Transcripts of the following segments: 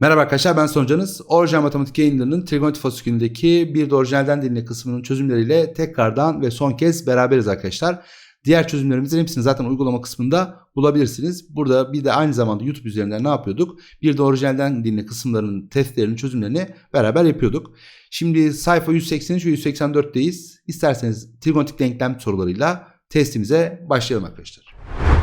Merhaba arkadaşlar ben Soncanız. Orijinal Matematik yayınlarının trigonometri fasikülündeki bir de orijinalden dinle kısmının çözümleriyle tekrardan ve son kez beraberiz arkadaşlar. Diğer çözümlerimizin hepsini zaten uygulama kısmında bulabilirsiniz. Burada bir de aynı zamanda YouTube üzerinden ne yapıyorduk? Bir de orijinalden dinle kısımlarının testlerini, çözümlerini beraber yapıyorduk. Şimdi sayfa 183 ve 184'teyiz. İsterseniz trigonometrik denklem sorularıyla testimize başlayalım arkadaşlar.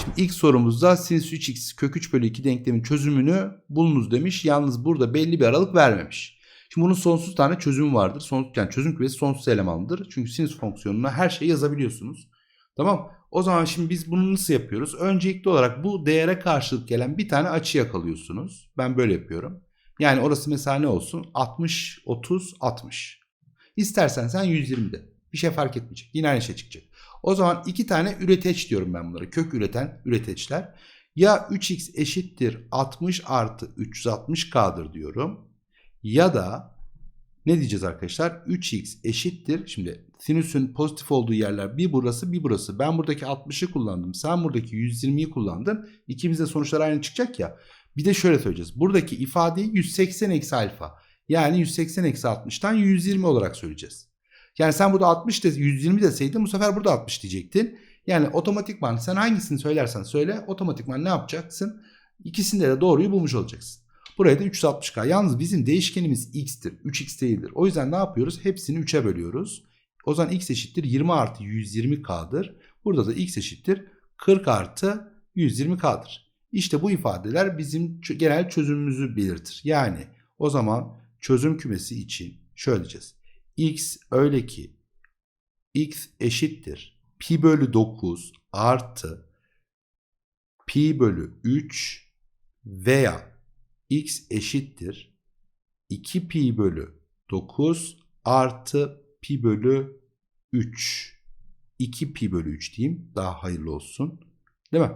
Şimdi ilk sorumuzda sinüs 3x kök 3 bölü 2 denklemin çözümünü bulunuz demiş. Yalnız burada belli bir aralık vermemiş. Şimdi bunun sonsuz tane çözümü vardır. Sonsuz, yani çözüm kümesi sonsuz elemandır. Çünkü sinüs fonksiyonuna her şeyi yazabiliyorsunuz. Tamam. O zaman şimdi biz bunu nasıl yapıyoruz? Öncelikli olarak bu değere karşılık gelen bir tane açı yakalıyorsunuz. Ben böyle yapıyorum. Yani orası mesela ne olsun? 60, 30, 60. İstersen sen 120 de. Bir şey fark etmeyecek. Yine aynı şey çıkacak. O zaman iki tane üreteç diyorum ben bunlara. Kök üreten üreteçler. Ya 3x eşittir 60 artı 360k'dır diyorum. Ya da ne diyeceğiz arkadaşlar? 3x eşittir. Şimdi sinüsün pozitif olduğu yerler bir burası bir burası. Ben buradaki 60'ı kullandım. Sen buradaki 120'yi kullandın. İkimiz de sonuçlar aynı çıkacak ya. Bir de şöyle söyleyeceğiz. Buradaki ifadeyi 180 eksi alfa. Yani 180 eksi 60'tan 120 olarak söyleyeceğiz. Yani sen burada 60 de 120 deseydin bu sefer burada 60 diyecektin. Yani otomatikman sen hangisini söylersen söyle otomatikman ne yapacaksın? İkisinde de doğruyu bulmuş olacaksın. Buraya da 360k. Yalnız bizim değişkenimiz x'tir. 3x değildir. O yüzden ne yapıyoruz? Hepsini 3'e bölüyoruz. O zaman x eşittir 20 artı 120k'dır. Burada da x eşittir 40 artı 120k'dır. İşte bu ifadeler bizim genel çözümümüzü belirtir. Yani o zaman çözüm kümesi için şöyle diyeceğiz x öyle ki x eşittir pi bölü 9 artı pi bölü 3 veya x eşittir 2 pi bölü 9 artı pi bölü 3. 2 pi bölü 3 diyeyim daha hayırlı olsun. Değil mi?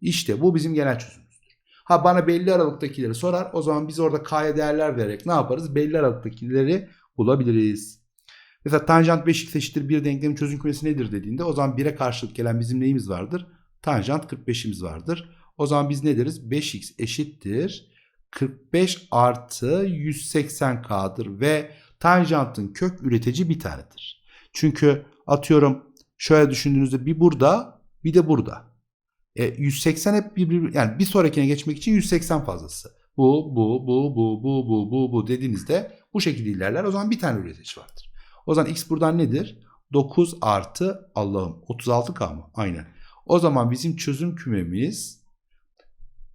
İşte bu bizim genel çözümümüzdür. Ha bana belli aralıktakileri sorar. O zaman biz orada k'ya değerler vererek ne yaparız? Belli aralıktakileri bulabiliriz. Mesela tanjant 5x eşittir bir denklemin çözüm kümesi nedir dediğinde o zaman 1'e karşılık gelen bizim neyimiz vardır? Tanjant 45'imiz vardır. O zaman biz ne deriz? 5x eşittir 45 artı 180k'dır ve tanjantın kök üretici bir tanedir. Çünkü atıyorum şöyle düşündüğünüzde bir burada bir de burada. E, 180 hep bir, yani bir sonrakine geçmek için 180 fazlası. Bu, bu, bu, bu, bu, bu, bu, bu dediğinizde bu şekilde ilerler. O zaman bir tane üretici vardır. O zaman x buradan nedir? 9 artı Allah'ım 36k mı? Aynen. O zaman bizim çözüm kümemiz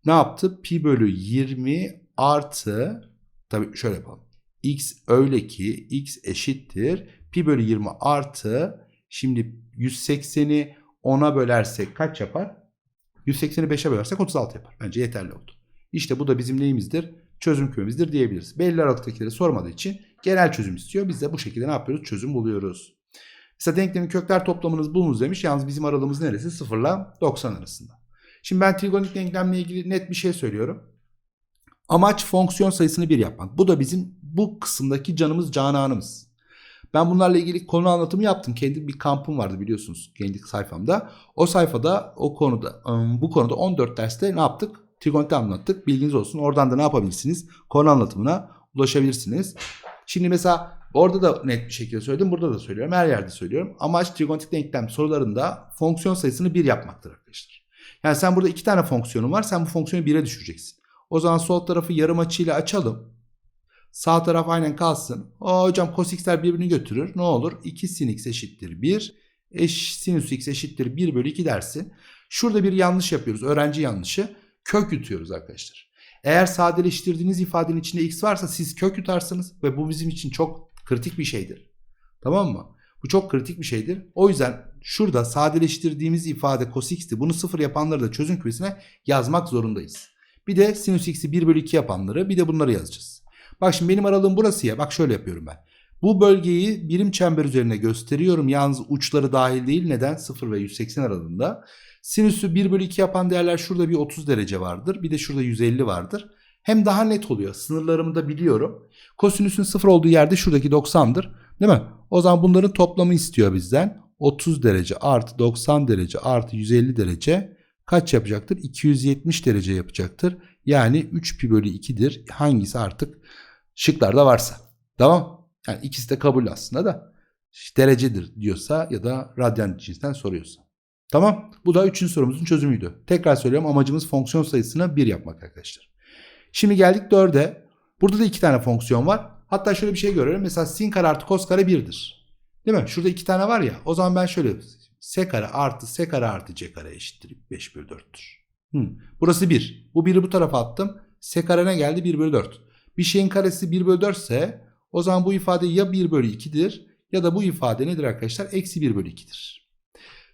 ne yaptı? Pi bölü 20 artı tabii şöyle yapalım. x öyle ki x eşittir. Pi bölü 20 artı şimdi 180'i 10'a bölersek kaç yapar? 180'i 5'e bölersek 36 yapar. Bence yeterli oldu. İşte bu da bizim neyimizdir? Çözüm kümemizdir diyebiliriz. Belli aralıktakileri sormadığı için genel çözüm istiyor. Biz de bu şekilde ne yapıyoruz? Çözüm buluyoruz. Mesela denklemin kökler toplamınız bulunuz demiş. Yalnız bizim aralığımız neresi? 0 ile 90 arasında. Şimdi ben trigonik denklemle ilgili net bir şey söylüyorum. Amaç fonksiyon sayısını bir yapmak. Bu da bizim bu kısımdaki canımız cananımız. Ben bunlarla ilgili konu anlatımı yaptım. Kendi bir kampım vardı biliyorsunuz kendi sayfamda. O sayfada o konuda bu konuda 14 derste ne yaptık? Trigonometri anlattık. Bilginiz olsun. Oradan da ne yapabilirsiniz? Konu anlatımına ulaşabilirsiniz. Şimdi mesela orada da net bir şekilde söyledim. Burada da söylüyorum. Her yerde söylüyorum. Amaç trigonometrik denklem sorularında fonksiyon sayısını 1 yapmaktır arkadaşlar. Yani sen burada iki tane fonksiyonun var. Sen bu fonksiyonu 1'e düşüreceksin. O zaman sol tarafı yarım açıyla açalım. Sağ taraf aynen kalsın. O hocam cos x'ler birbirini götürür. Ne olur? 2 sin x eşittir 1. Eş sinüs x eşittir 1 bölü 2 dersin. Şurada bir yanlış yapıyoruz. Öğrenci yanlışı. Kök yutuyoruz arkadaşlar. Eğer sadeleştirdiğiniz ifadenin içinde x varsa siz kök yutarsınız ve bu bizim için çok kritik bir şeydir. Tamam mı? Bu çok kritik bir şeydir. O yüzden şurada sadeleştirdiğimiz ifade cos x'ti. Bunu sıfır yapanları da çözüm kümesine yazmak zorundayız. Bir de sinüs x'i 1 bölü 2 yapanları bir de bunları yazacağız. Bak şimdi benim aralığım burası ya. Bak şöyle yapıyorum ben. Bu bölgeyi birim çember üzerine gösteriyorum. Yalnız uçları dahil değil. Neden? 0 ve 180 aralığında. Sinüsü 1 bölü 2 yapan değerler şurada bir 30 derece vardır. Bir de şurada 150 vardır. Hem daha net oluyor. Sınırlarımı da biliyorum. Kosinüsün 0 olduğu yerde şuradaki 90'dır. Değil mi? O zaman bunların toplamı istiyor bizden. 30 derece artı 90 derece artı 150 derece kaç yapacaktır? 270 derece yapacaktır. Yani 3 pi bölü 2'dir. Hangisi artık şıklarda varsa. Tamam. Yani ikisi de kabul aslında da derecedir diyorsa ya da radyan cinsinden soruyorsa. Tamam. Bu da üçüncü sorumuzun çözümüydü. Tekrar söylüyorum amacımız fonksiyon sayısını 1 yapmak arkadaşlar. Şimdi geldik 4'e. Burada da iki tane fonksiyon var. Hatta şöyle bir şey görüyorum. Mesela sin kare artı kos kare 1'dir. Değil mi? Şurada iki tane var ya. O zaman ben şöyle s kare artı s kare artı c kare eşittir 5 bölü 4'tür. Hı. Burası 1. Bu 1'i bu tarafa attım. S kare ne geldi? 1 bölü 4. Bir şeyin karesi 1 bölü 4 ise o zaman bu ifade ya 1 bölü 2'dir ya da bu ifade nedir arkadaşlar? Eksi 1 bölü 2'dir.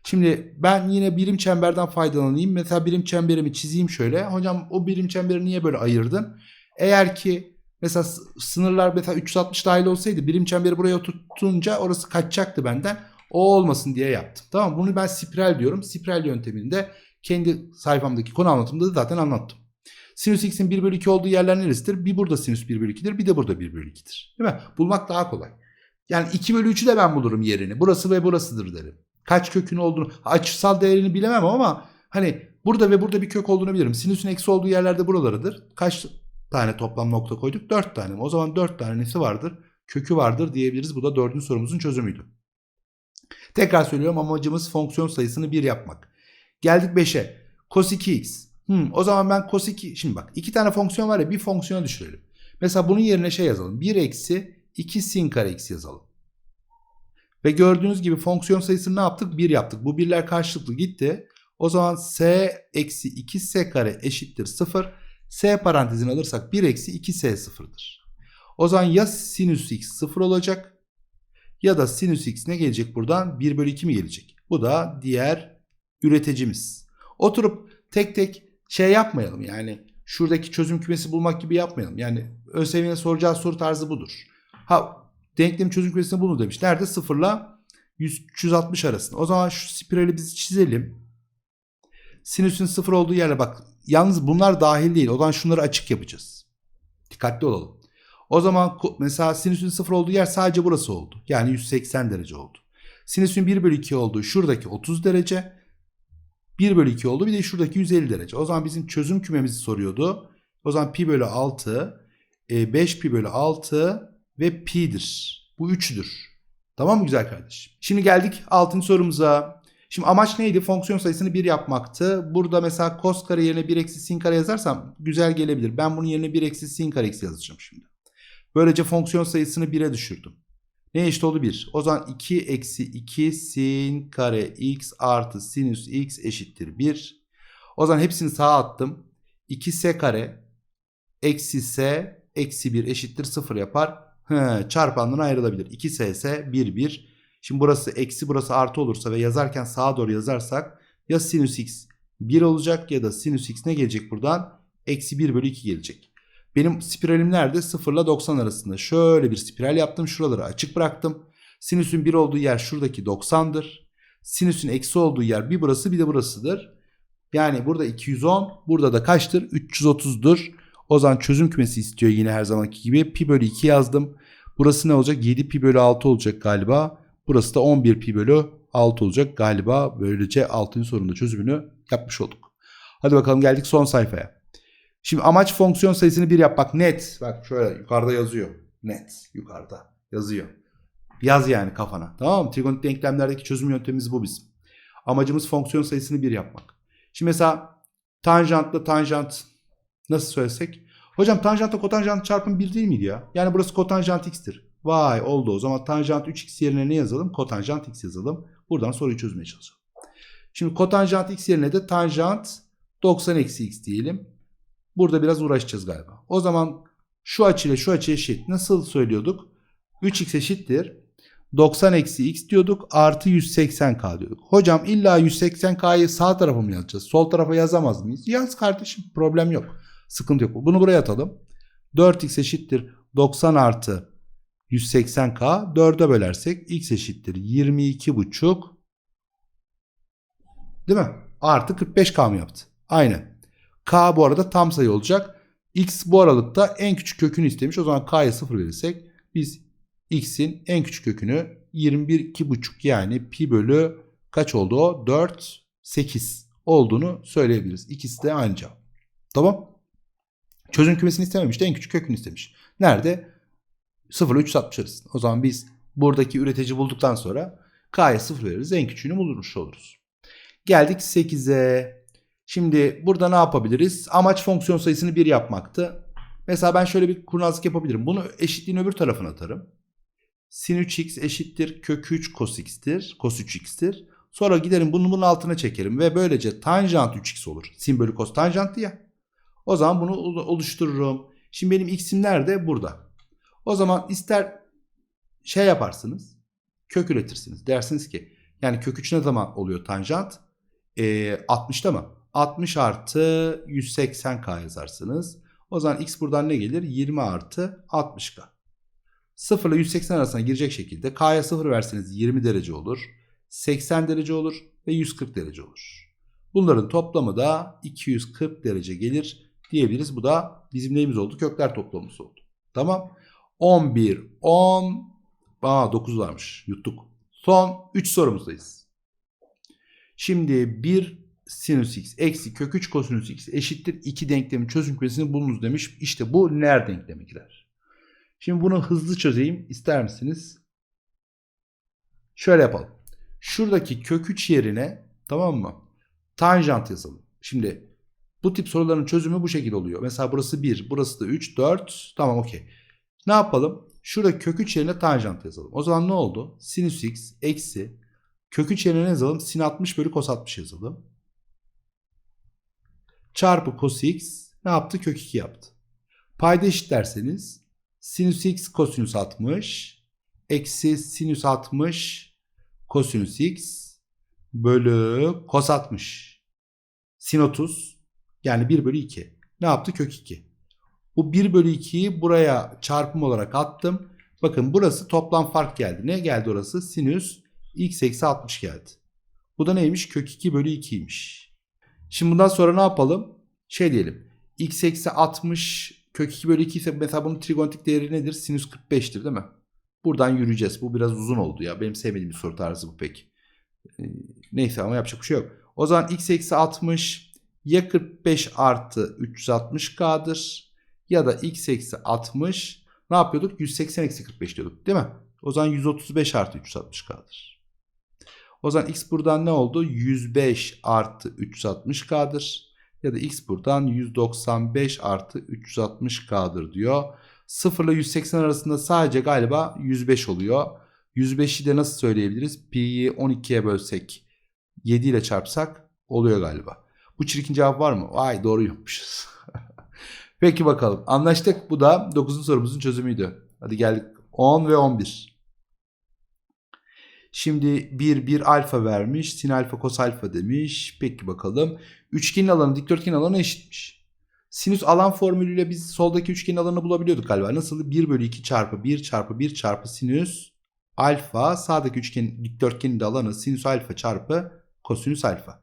Şimdi ben yine birim çemberden faydalanayım. Mesela birim çemberimi çizeyim şöyle. Hocam o birim çemberi niye böyle ayırdın? Eğer ki mesela sınırlar mesela 360 dahil olsaydı birim çemberi buraya oturtunca orası kaçacaktı benden. O olmasın diye yaptım. Tamam bunu ben spiral diyorum. Spiral yönteminde kendi sayfamdaki konu anlatımında da zaten anlattım. Sinüs x'in 1 bölü 2 olduğu yerler neresidir? Bir burada sinüs 1 bölü 2'dir bir de burada 1 bölü 2'dir. Değil mi? Bulmak daha kolay. Yani 2 bölü 3'ü de ben bulurum yerini. Burası ve burasıdır derim. Kaç kökün olduğunu, açısal değerini bilemem ama hani burada ve burada bir kök olduğunu bilirim. Sinüsün eksi olduğu yerlerde buralarıdır. Kaç tane toplam nokta koyduk? 4 tane mi? O zaman 4 tane nesi vardır? Kökü vardır diyebiliriz. Bu da dördüncü sorumuzun çözümüydü. Tekrar söylüyorum amacımız fonksiyon sayısını 1 yapmak. Geldik 5'e. Cos 2x. Hmm, o zaman ben cos 2... Şimdi bak iki tane fonksiyon var ya bir fonksiyona düşürelim. Mesela bunun yerine şey yazalım. 1 eksi 2 sin kare x yazalım. Ve gördüğünüz gibi fonksiyon sayısını ne yaptık? 1 yaptık. Bu birler karşılıklı gitti. O zaman s eksi 2 s kare eşittir 0. s parantezini alırsak 1 eksi 2 s sıfırdır. O zaman ya sinüs x 0 olacak ya da sinüs x ne gelecek buradan? 1 bölü 2 mi gelecek? Bu da diğer üreticimiz. Oturup tek tek şey yapmayalım yani şuradaki çözüm kümesi bulmak gibi yapmayalım. Yani ÖSYM'nin soracağı soru tarzı budur. Ha denklem çözüm kümesini bulun demiş. Nerede? 0 ile 360 arasında. O zaman şu spirali biz çizelim. Sinüsün 0 olduğu yerle bak. Yalnız bunlar dahil değil. O zaman şunları açık yapacağız. Dikkatli olalım. O zaman mesela sinüsün 0 olduğu yer sadece burası oldu. Yani 180 derece oldu. Sinüsün 1 bölü 2 olduğu şuradaki 30 derece. 1 bölü 2 oldu. Bir de şuradaki 150 derece. O zaman bizim çözüm kümemizi soruyordu. O zaman pi bölü 6, 5 e, pi bölü 6 ve pi'dir. Bu 3'dür. Tamam mı güzel kardeşim? Şimdi geldik 6. sorumuza. Şimdi amaç neydi? Fonksiyon sayısını 1 yapmaktı. Burada mesela cos kare yerine 1 eksi sin kare yazarsam güzel gelebilir. Ben bunun yerine 1 eksi sin kare x yazacağım şimdi. Böylece fonksiyon sayısını 1'e düşürdüm. Ne eşit oldu 1? O zaman 2 eksi 2 sin kare x artı sinüs x eşittir 1. O zaman hepsini sağa attım. 2s kare eksi s eksi 1 eşittir 0 yapar. He, çarpandan ayrılabilir. 2s ise 1 1. Şimdi burası eksi burası artı olursa ve yazarken sağa doğru yazarsak ya sinüs x 1 olacak ya da sinüs x ne gelecek buradan? Eksi 1 bölü 2 gelecek. Benim spiralim nerede? 0 ile 90 arasında. Şöyle bir spiral yaptım. Şuraları açık bıraktım. Sinüsün 1 olduğu yer şuradaki 90'dır. Sinüsün eksi olduğu yer bir burası bir de burasıdır. Yani burada 210. Burada da kaçtır? 330'dur. O zaman çözüm kümesi istiyor yine her zamanki gibi. Pi bölü 2 yazdım. Burası ne olacak? 7 pi bölü 6 olacak galiba. Burası da 11 pi bölü 6 olacak galiba. Böylece 6. sorunun çözümünü yapmış olduk. Hadi bakalım geldik son sayfaya. Şimdi amaç fonksiyon sayısını 1 yapmak. Net. Bak şöyle yukarıda yazıyor. Net. Yukarıda yazıyor. Yaz yani kafana. Tamam mı? Trigonometrik denklemlerdeki çözüm yöntemimiz bu bizim. Amacımız fonksiyon sayısını 1 yapmak. Şimdi mesela tanjantla tanjant nasıl söylesek? Hocam tanjantla kotanjant çarpım 1 değil miydi ya? Yani burası kotanjant x'tir. Vay oldu o zaman tanjant 3x yerine ne yazalım? Kotanjant x yazalım. Buradan soruyu çözmeye çalışalım. Şimdi kotanjant x yerine de tanjant 90 eksi x diyelim. Burada biraz uğraşacağız galiba. O zaman şu açıyla şu açı eşit. Nasıl söylüyorduk? 3x eşittir. 90 eksi x diyorduk. Artı 180k diyorduk. Hocam illa 180k'yı sağ tarafa mı yazacağız? Sol tarafa yazamaz mıyız? Yaz kardeşim. Problem yok. Sıkıntı yok. Bunu buraya atalım. 4x eşittir. 90 artı 180k 4'e bölersek x eşittir 22,5 değil mi? Artı 45k mı yaptı? Aynen. K bu arada tam sayı olacak. X bu aralıkta en küçük kökünü istemiş. O zaman K'ya 0 verirsek biz X'in en küçük kökünü 21,5 yani pi bölü kaç oldu o? 4, 8 olduğunu söyleyebiliriz. İkisi de aynı cevap. Tamam. Çözüm kümesini istememiş de en küçük kökünü istemiş. Nerede? 0 ile 360 arasında. O zaman biz buradaki üretici bulduktan sonra K'ya 0 veririz. En küçüğünü bulmuş oluruz. Geldik 8'e. Şimdi burada ne yapabiliriz? Amaç fonksiyon sayısını 1 yapmaktı. Mesela ben şöyle bir kurnazlık yapabilirim. Bunu eşitliğin öbür tarafına atarım. Sin 3x eşittir kök 3 cos x'tir. Cos 3x'tir. Sonra giderim bunu bunun altına çekerim ve böylece tanjant 3x olur. Sin bölü cos tanjanttı ya. O zaman bunu oluştururum. Şimdi benim x'im nerede? Burada. O zaman ister şey yaparsınız. Kök üretirsiniz. Dersiniz ki yani kök 3 ne zaman oluyor tanjant? E, 60'ta mı? 60 artı 180k yazarsınız. O zaman x buradan ne gelir? 20 artı 60k. 0 ile 180 arasına girecek şekilde k'ya 0 verseniz 20 derece olur. 80 derece olur ve 140 derece olur. Bunların toplamı da 240 derece gelir diyebiliriz. Bu da bizim neyimiz oldu? Kökler toplamımız oldu. Tamam. 11, 10, aa 9 varmış yuttuk. Son 3 sorumuzdayız. Şimdi 1 sinüs x eksi kök 3 kosinüs x eşittir 2 denklemin çözüm kümesini bulunuz demiş. İşte bu ner denklemi girer. Şimdi bunu hızlı çözeyim ister misiniz? Şöyle yapalım. Şuradaki kök 3 yerine tamam mı? Tanjant yazalım. Şimdi bu tip soruların çözümü bu şekilde oluyor. Mesela burası 1, burası da 3, 4. Tamam okey. Ne yapalım? Şurada kök 3 yerine tanjant yazalım. O zaman ne oldu? Sinüs x eksi kök 3 yerine ne yazalım? Sin 60 bölü cos 60 yazalım. Çarpı cos x ne yaptı? Kök 2 yaptı. Payda eşitlerseniz sinüs x kosinüs 60 eksi sinüs 60 kosinüs x bölü cos 60. Sin 30 yani 1 bölü 2. Ne yaptı? Kök 2. Bu 1 bölü 2'yi buraya çarpım olarak attım. Bakın burası toplam fark geldi. Ne geldi orası? Sinüs x eksi 60 geldi. Bu da neymiş? Kök 2 bölü 2'ymiş. Şimdi bundan sonra ne yapalım? Şey diyelim. x eksi 60 kök 2 bölü 2 ise mesela bunun trigonometrik değeri nedir? Sinüs 45'tir değil mi? Buradan yürüyeceğiz. Bu biraz uzun oldu ya. Benim sevmediğim bir soru tarzı bu pek. Ee, neyse ama yapacak bir şey yok. O zaman x eksi 60 ya 45 artı 360k'dır ya da x eksi 60 ne yapıyorduk? 180 eksi 45 diyorduk değil mi? O zaman 135 artı 360k'dır. O zaman x buradan ne oldu? 105 artı 360k'dır. Ya da x buradan 195 artı 360k'dır diyor. 0 ile 180 arasında sadece galiba 105 oluyor. 105'i de nasıl söyleyebiliriz? Pi'yi 12'ye bölsek 7 ile çarpsak oluyor galiba. Bu çirkin cevap var mı? Vay doğru yapmışız. Peki bakalım. Anlaştık. Bu da 9. sorumuzun çözümüydü. Hadi geldik. 10 ve 11. Şimdi 1 1 alfa vermiş. Sin alfa kos alfa demiş. Peki bakalım. Üçgenin alanı dikdörtgenin alanı eşitmiş. Sinüs alan formülüyle biz soldaki üçgenin alanını bulabiliyorduk galiba. Nasıl? 1 bölü 2 çarpı 1 çarpı 1 çarpı sinüs alfa. Sağdaki üçgen dikdörtgenin de alanı sinüs alfa çarpı kosinüs alfa.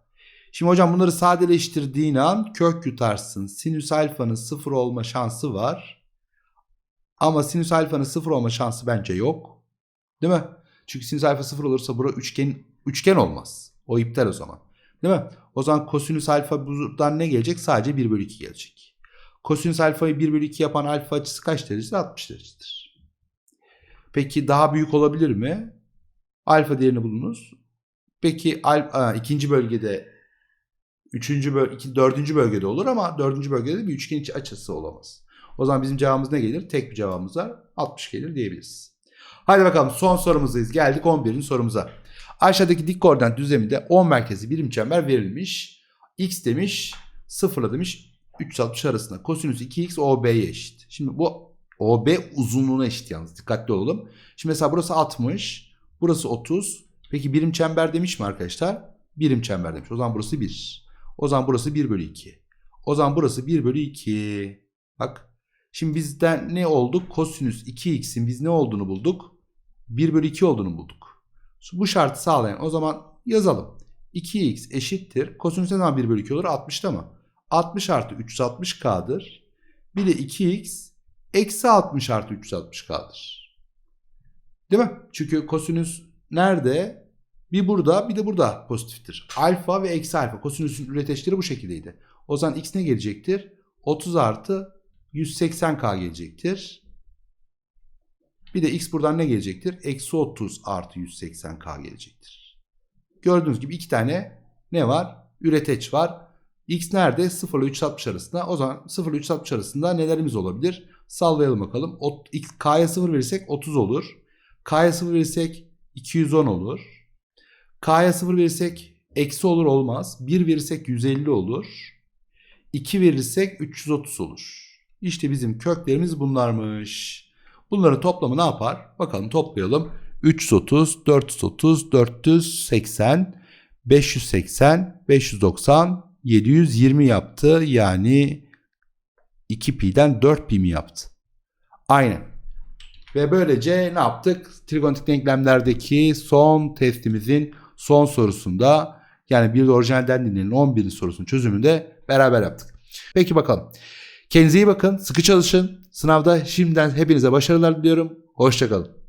Şimdi hocam bunları sadeleştirdiğin an kök yutarsın. Sinüs alfanın sıfır olma şansı var. Ama sinüs alfanın sıfır olma şansı bence yok. Değil mi? Çünkü sinüs alfa sıfır olursa bura üçgen üçgen olmaz. O iptal o zaman. Değil mi? O zaman kosinüs alfa buradan ne gelecek? Sadece 1 bölü 2 gelecek. Kosinüs alfayı 1 bölü 2 yapan alfa açısı kaç derecedir? 60 derecedir. Peki daha büyük olabilir mi? Alfa değerini bulunuz. Peki alfa, ikinci bölgede Üçüncü böl iki, dördüncü bölgede olur ama dördüncü bölgede bir üçgen içi açısı olamaz. O zaman bizim cevabımız ne gelir? Tek bir cevabımız var. 60 gelir diyebiliriz. Hadi bakalım son sorumuzdayız. Geldik 11. sorumuza. Aşağıdaki dik koordinat düzleminde 10 merkezi birim çember verilmiş. X demiş 0 demiş 360 arasında. Kosinüs 2x OB'ye eşit. Şimdi bu OB uzunluğuna eşit yalnız. Dikkatli olalım. Şimdi mesela burası 60. Burası 30. Peki birim çember demiş mi arkadaşlar? Birim çember demiş. O zaman burası 1. O zaman burası 1 bölü 2. O zaman burası 1 bölü 2. Bak. Şimdi bizden ne oldu? Kosinüs 2x'in biz ne olduğunu bulduk? 1 bölü 2 olduğunu bulduk. Bu şartı sağlayan o zaman yazalım. 2x eşittir. Kosinüs ne zaman 1 bölü 2 olur? 60'ta mı? 60 artı 360k'dır. Bir de 2x eksi 60 artı 360k'dır. Değil mi? Çünkü kosinüs nerede? Bir burada bir de burada pozitiftir. Alfa ve eksi alfa kosinüsün üreteçleri bu şekildeydi. O zaman x ne gelecektir? 30 artı 180k gelecektir. Bir de x buradan ne gelecektir? Eksi 30 artı 180k gelecektir. Gördüğünüz gibi iki tane ne var? Üreteç var. X nerede? 0 ile 360 arasında. O zaman 0 ile 360 arasında nelerimiz olabilir? Sallayalım bakalım. K'ya 0 verirsek 30 olur. K'ya 0 verirsek 210 olur. K'ya 0 verirsek eksi olur olmaz. 1 verirsek 150 olur. 2 verirsek 330 olur. İşte bizim köklerimiz bunlarmış. Bunların toplamı ne yapar? Bakalım toplayalım. 330, 430, 480, 580, 590, 720 yaptı. Yani 2pi'den 4pi mi yaptı? Aynen. Ve böylece ne yaptık? Trigonometrik denklemlerdeki son testimizin son sorusunda yani bir de orijinalden dinlenin 11. sorusunun çözümünü de beraber yaptık. Peki bakalım. Kendinize iyi bakın. Sıkı çalışın. Sınavda şimdiden hepinize başarılar diliyorum. Hoşçakalın.